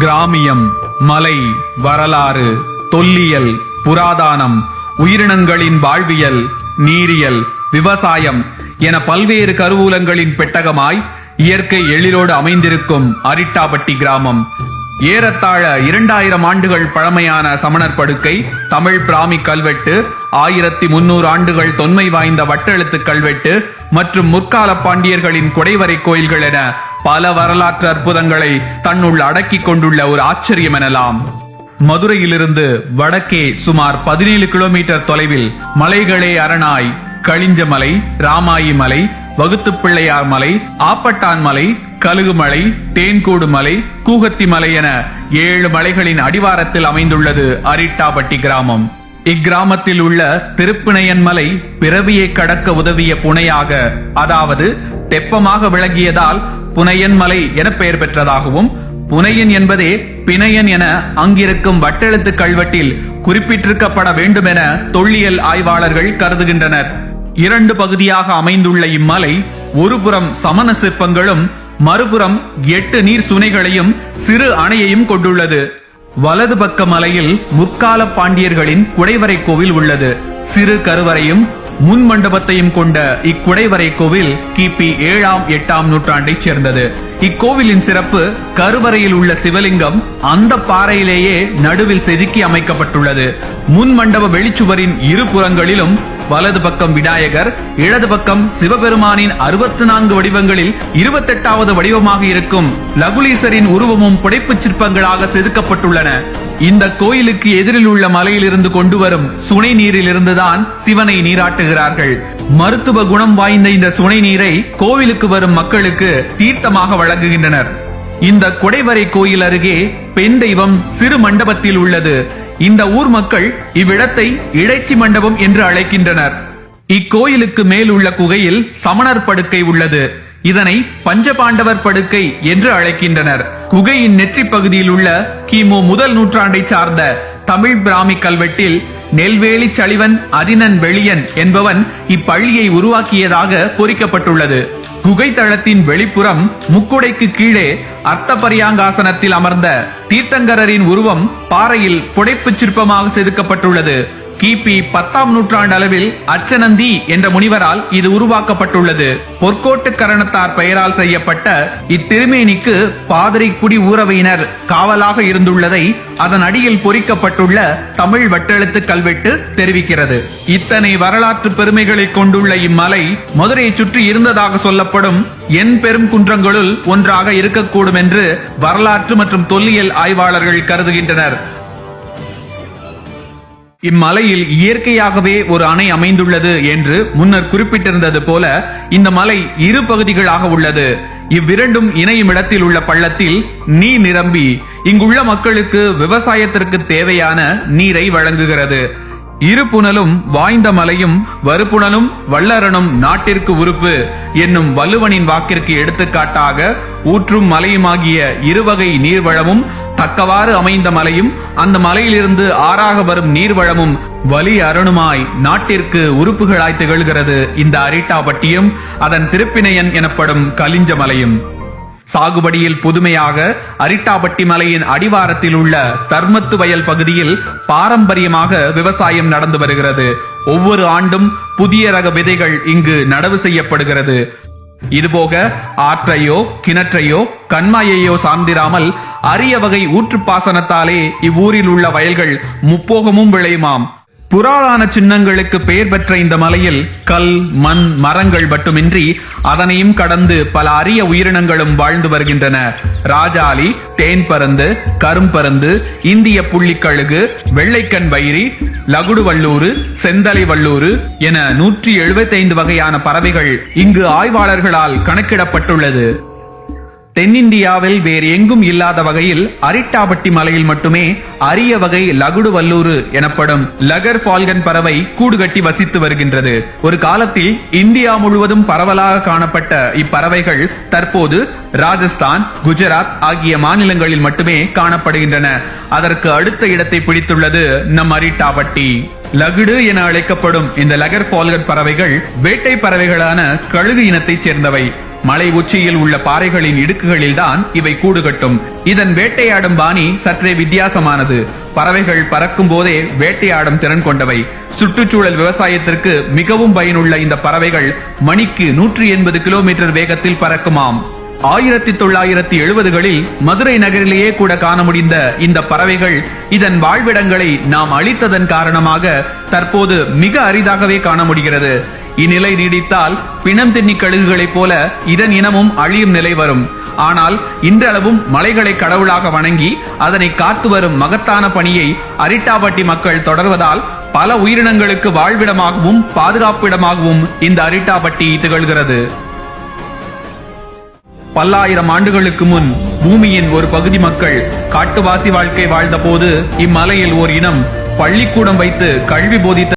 கிராமியம் மலை வரலாறு தொல்லியல் புராதானம் உயிரினங்களின் வாழ்வியல் நீரியல் விவசாயம் என பல்வேறு கருவூலங்களின் பெட்டகமாய் இயற்கை எழிலோடு அமைந்திருக்கும் அரிட்டாபட்டி கிராமம். ஏறத்தாழ இரண்டாயிரம் ஆண்டுகள் பழமையான சமணர் படுக்கை தமிழ் பிராமி கல்வெட்டு ஆயிரத்தி முன்னூறு ஆண்டுகள் தொன்மை வாய்ந்த வட்டெழுத்து கல்வெட்டு மற்றும் முற்கால பாண்டியர்களின் குடைவரை கோயில்கள் என பல வரலாற்று அற்புதங்களை தன்னுள் அடக்கிக் கொண்டுள்ள ஒரு ஆச்சரியம் எனலாம். மதுரையிலிருந்து வடக்கே சுமார் பதினேழு கிலோமீட்டர் தொலைவில் மலைகளே அரணாய் களிஞ்சமலை ராமாயி மலை வகுத்துப்பிள்ளையார் மலை ஆப்பட்டான் மலை கழுகு மலை தேன்கூடு மலை கூகத்தி மலை என ஏழு மலைகளின் அடிவாரத்தில் அமைந்துள்ளது அரிட்டாபட்டி கிராமம். இக்கிராமத்தில் உள்ள திருப்பிணையன் மலை பிறவியை கடக்க உதவிய புனையாக அதாவது தெப்பமாக விளங்கியதால் புனையன் மலை என பெயர் பெற்றதாகவும் புனையன் என்பதே பிணையன் என அங்கிருக்கும் வட்டெழுத்து கல்வெட்டில் குறிப்பிட்டிருக்கப்பட வேண்டும் என தொல்லியல் ஆய்வாளர்கள் கருதுகின்றனர். இரண்டு பகுதியாக அமைந்துள்ள இம்மலை ஒருபுறம் சமண சிற்பங்களும் மறுபுறம் எட்டு நீர் சுனைகளையும் சிறு அணையையும் கொண்டுள்ளது. வலது பக்க மலையில் முற்கால பாண்டியர்களின் குடைவரை கோவில் உள்ளது. சிறு கருவறையும் முன் மண்டபத்தையும் கொண்ட இக்குடைவரை கோவில் கிபி ஏழாம் எட்டாம் நூற்றாண்டைச் சேர்ந்தது. இக்கோவிலின் சிறப்பு கருவறையில் உள்ள சிவலிங்கம் அந்த பாறையிலேயே நடுவில் செதுக்கி அமைக்கப்பட்டுள்ளது. முன் மண்டப வெளிச்சுவரின் இரு புறங்களிலும் வலது பக்கம் விநாயகர் இடது பக்கம் சிவபெருமானின் அறுபத்தி நான்கு வடிவங்களில் இருபத்தெட்டாவது வடிவமாக இருக்கும். லகுலீசரின் உருவமும் புடைப்பு சிற்பங்களாக செதுக்கப்பட்டுள்ளன. இந்த கோயிலுக்கு எதிரில் உள்ள மலையிலிருந்து கொண்டு வரும் சுனை நீரிலிருந்துதான் சிவனை நீராட்டுகிறார்கள். மருத்துவ குணம் வாய்ந்த இந்த சுனை நீரை கோவிலுக்கு வரும் மக்களுக்கு தீர்த்தமாக வழங்குகின்றனர். இந்த குடைவரை கோயில் அருகே பெண் தெய்வம் சிறு மண்டபத்தில் உள்ளது. இந்த ஊர் மக்கள் இவ்விடத்தை இடைச்சி மண்டபம் என்று அழைக்கின்றனர். இக்கோயிலுக்கு மேல் உள்ள குகையில் சமணர் படுக்கை உள்ளது. இதனை பஞ்சபாண்டவர் படுக்கை என்று அழைக்கின்றனர். குகையின் நெற்றி பகுதியில் உள்ள கிமு முதல் நூற்றாண்டை சார்ந்த தமிழ் பிராமி கல்வெட்டில் நெல்வேலி சளிவன் அதினன் வெளியன் என்பவன் இப்பள்ளியை உருவாக்கியதாக பொறிக்கப்பட்டுள்ளது. குகை தளத்தின் வெளிப்புறம் முக்குடைக்கு கீழே அர்த்த பரியாங்காசனத்தில் அமர்ந்த தீர்த்தங்கரரின் உருவம் பாறையில் புடைப்புச் சிற்பமாக செதுக்கப்பட்டுள்ளது. கிபி பத்தாம் நூற்றாண்டு அளவில் அச்சனந்தி என்ற முனிவரால் இது உருவாக்கப்பட்டுள்ளது. பொற்கோட்டு கரணத்தார் பெயரால் செய்யப்பட்ட இத்திருமேனிக்கு பாதிரி குடி ஊரவையினர் காவலாக இருந்துள்ளதை அதன் அடியில் பொறிக்கப்பட்டுள்ள தமிழ் வட்டெழுத்து கல்வெட்டு தெரிவிக்கிறது. இத்தனை வரலாற்று பெருமைகளை கொண்டுள்ள இம்மலை மதுரையை சுற்றி இருந்ததாக சொல்லப்படும் என் பெரும் குன்றங்களுள் ஒன்றாக இருக்கக்கூடும் என்று வரலாற்று மற்றும் தொல்லியல் ஆய்வாளர்கள் கருதுகின்றனர். இம்மலையில் இயற்கையாகவே ஒரு அணை அமைந்துள்ளது என்று முன்னர் குறிப்பிட்டிருந்தது போல இந்த மலை இரு பகுதிகளாக உள்ளது. இவ்விரண்டும் இணையும் இடத்தில் உள்ள பள்ளத்தில் நீர் நிரம்பி இங்குள்ள மக்களுக்கு விவசாயத்திற்கு தேவையான நீரை வழங்குகிறது. இரு வாய்ந்த மலையும் வறுப்புணலும் வல்லரனும் நாட்டிற்கு உறுப்பு என்னும் வள்ளுவனின் வாக்கிற்கு எடுத்துக்காட்டாக ஊற்றும் மலையுமாகிய இருவகை நீர்வளமும் தக்கவாறு அமைந்த மலையும் அந்த மலையிலிருந்து ஆறாக வரும் நீர்வளமும் வலி அருணுமாய் நாட்டிற்கு உறுப்புகளாய் திகழ்கிறது. இந்த அரிட்டாபட்டியும் அதன் திருப்பிணையன் எனப்படும் கலிஞ்ச மலையும். சாகுபடியில் புதுமையாக அரிட்டாபட்டி மலையின் அடிவாரத்தில் உள்ள தர்மத்து வயல் பகுதியில் பாரம்பரியமாக விவசாயம் நடந்து வருகிறது. ஒவ்வொரு ஆண்டும் புதிய ரக விதைகள் இங்கு நடவு செய்யப்படுகிறது. இதுபோக ஆற்றையோ கிணற்றையோ கண்மாயையோ சார்ந்திராமல் அரிய வகை ஊற்றுப்பாசனத்தாலே இவ்வூரில் உள்ள வயல்கள் முப்போகமும் விளையுமாம். புராண சின்னங்களுக்கு பெயர் பெற்ற இந்த மலையில் கல் மண் மரங்கள் மட்டுமின்றி அதனையும் கடந்து பல அரிய உயிரினங்களும் வாழ்ந்து வருகின்றன. ராஜாலி தேன் பருந்து கரும்பருந்து இந்திய புள்ளிக்கழுகு வெள்ளைக்கண் வைரி லகுடு வல்லூரு செந்தலை வல்லூரு என நூற்றி எழுபத்தைந்து வகையான பறவைகள் இங்கு ஆய்வாளர்களால் கணக்கிடப்பட்டுள்ளது. தென்னிந்தியாவில் வேறு எங்கும் இல்லாத வகையில் அரிட்டாபட்டி மலையில் மட்டுமே அரிய வகை லகுடு வல்லூரு எனப்படும் லகர் ஃபால்கன் பறவை கூடு கட்டி வசித்து வருகின்றது. ஒரு காலத்தில் இந்தியா முழுவதும் பரவலாக காணப்பட்ட இப்பறவைகள் தற்போது ராஜஸ்தான் குஜராத் ஆகிய மாநிலங்களில் மட்டுமே காணப்படுகின்றன. அதற்கு அடுத்த இடத்தை பிடித்துள்ளது நம் அரிட்டாபட்டி. லகுடு என அழைக்கப்படும் இந்த லகர் ஃபால்கன் பறவைகள் வேட்டை பறவைகளான கழுகு இனத்தைச் சேர்ந்தவை. மலை உச்சியில் உள்ள பாறைகளின் இடுக்குகளில் தான் இவை கூடு கட்டும் இதன் வேட்டையாடும் பாணி சற்றே வித்தியாசமானது. பறவைகள் பறக்கும் போதே வேட்டையாடும் திறன் கொண்டவை. சுற்றுச்சூழல் விவசாயத்திற்கு மிகவும் பயனுள்ள இந்த பறவைகள் மணிக்கு நூற்றி எண்பது கிலோமீட்டர் வேகத்தில் பறக்குமாம். ஆயிரத்தி தொள்ளாயிரத்தி எழுபதுகளில் மதுரை நகரிலேயே கூட காண முடிந்த இந்த பறவைகள் இதன் வாழ்விடங்களை நாம் அழித்ததன் காரணமாக தற்போது மிக அரிதாகவே காண முடிகிறது. இந்நிலை நீடித்தால் பிணம் தின்னி கழுகுகளைப் போல இதன் இனமும் அழியும் நிலை வரும். ஆனால் இன்றளவும் மலைகளை கடவுளாக வணங்கி அதனை காத்து வரும் மகத்தான பணியை அரிட்டாபட்டி மக்கள் தொடர்வதால் பல உயிரினங்களுக்கு வாழ்விடமாகவும் பாதுகாப்பிடமாகவும் இந்த அரிட்டாபட்டி திகழ்கிறது. பல்லாயிரம் ஆண்டுகளுக்கு முன் பூமியின் ஒரு பகுதி மக்கள் காட்டுவாசி வாழ்க்கை வாழ்ந்தபோது இம்மலையில் ஓர் இனம் பள்ளிக்கூடம் வைத்து கல்வி போதித்த